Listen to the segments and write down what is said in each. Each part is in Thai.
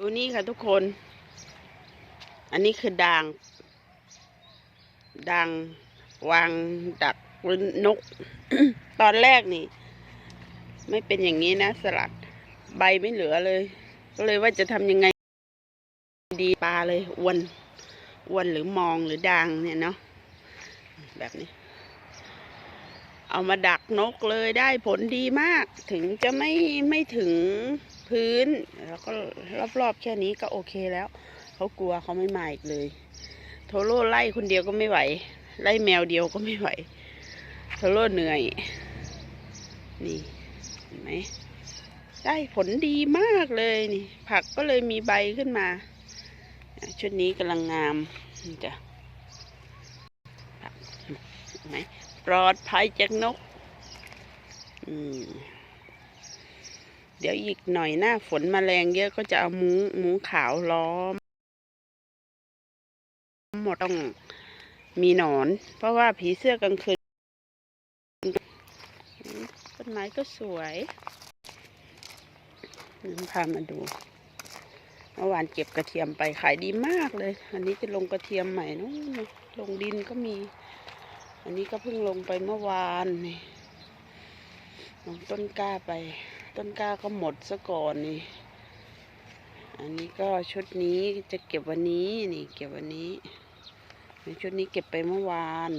ดูนี่ค่ะทุกคน อันนี้คือด่าง ด่างวางดักนก ตอนแรกนี่ ไม่เป็นอย่างนี้นะสลัด ใบไม่เหลือเลย ก็เลยว่าจะทำยังไง ดีปลาเลยอวนอวนหรือมองหรือด่างเนี่ยเนาะแบบนี้ เอามาดักนกเลยได้ผลดีมาก ถึงจะไม่ไม่ถึง พื้น แล้วก็รอบๆแค่นี้ก็โอเคแล้ว เขากลัวเขาไม่มาอีกเลย โทโร่ไล่คนเดียวก็ไม่ไหว ไล่แมวเดียวก็ไม่ไหว โทโร่เหนื่อย นี่เห็นไหมได้ผลดีมากเลยนี่ ผักก็เลยมีใบขึ้นมา ชุดนี้กำลังงามจ้ะเห็นไหมปลอดภัยจากนก อืม เดี๋ยวอีกหน่อยหน้าฝนมแมลงเยอะก็จะเอามุ้งมุ้งขาวล้อมหมดต้องมีหนอน เพราะว่าผีเสื้อกลางคืนต้นไม้ก็สวยนพามาดูเมื่อวานเก็บกระเทียมไปขายดีมากเลย อันนี้จะลงกระเทียมใหม่นู้นนะลงดินก็มี อันนี้ก็เพิ่งลงไปเมื่อวานนี่ลงต้นกล้าไป ต้นกล้าก็หมดซะก่อนนี่ อันนี้ก็ชุดนี้จะเก็บวันนี้นี่ เก็บวันนี้ ชุดนี้เก็บไปเมื่อวาน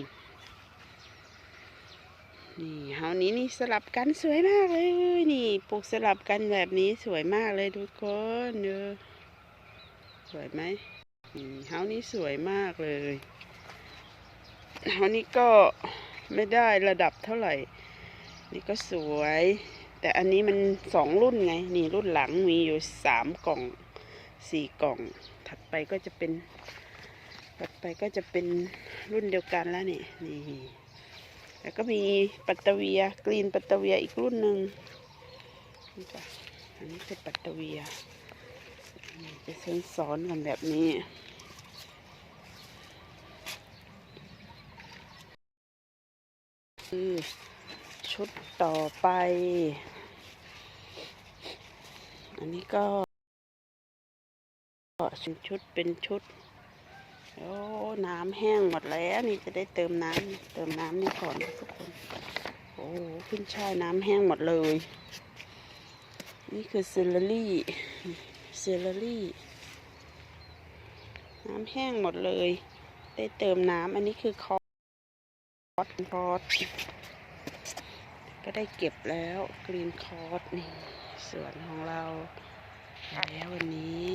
นี่เฮานี้นี่สลับกันสวยมากเลยนี่ปลูกสลับกันแบบนี้สวยมากเลยทุกคนเนอะสวยไหมนี่เฮานี้สวยมากเลยเฮานี้ก็ไม่ได้ระดับเท่าไหร่ นี่ก็สวย แต่อันนี้มันสองรุ่นไง นี่รุ่นหลังมีอยู่สามกล่องสี่กล่อง ถัดไปก็จะเป็น ถัดไปก็จะเป็นรุ่นเดียวกันแล้วนี่นี่แล้วก็มีปัตเตเวียกรีนปัตเตเวียอีกรุ่นหนึ่งนี่จ้ะอันนี้คือปัตตเวียจะเส้นซ้อนกันแบบนี้คือ ชุดต่อไป อันนี้ก็ชุดชุดเป็นชุด โอ้ น้ำแห้งหมดแล้วนี่จะได้เติมน้ำเติมน้ำนี่ก่อนทุกคน โอ้ขึ้นช่ายน้ำแห้งหมดเลย นี่คือเซลลารี่เซลลารี่ น้ำแห้งหมดเลย ได้เติมน้ำอันนี้คือคอร์สคอร์ส ก็ได้เก็บแล้วกรีนคอร์สนี่สวนของเราแล้ววันนี้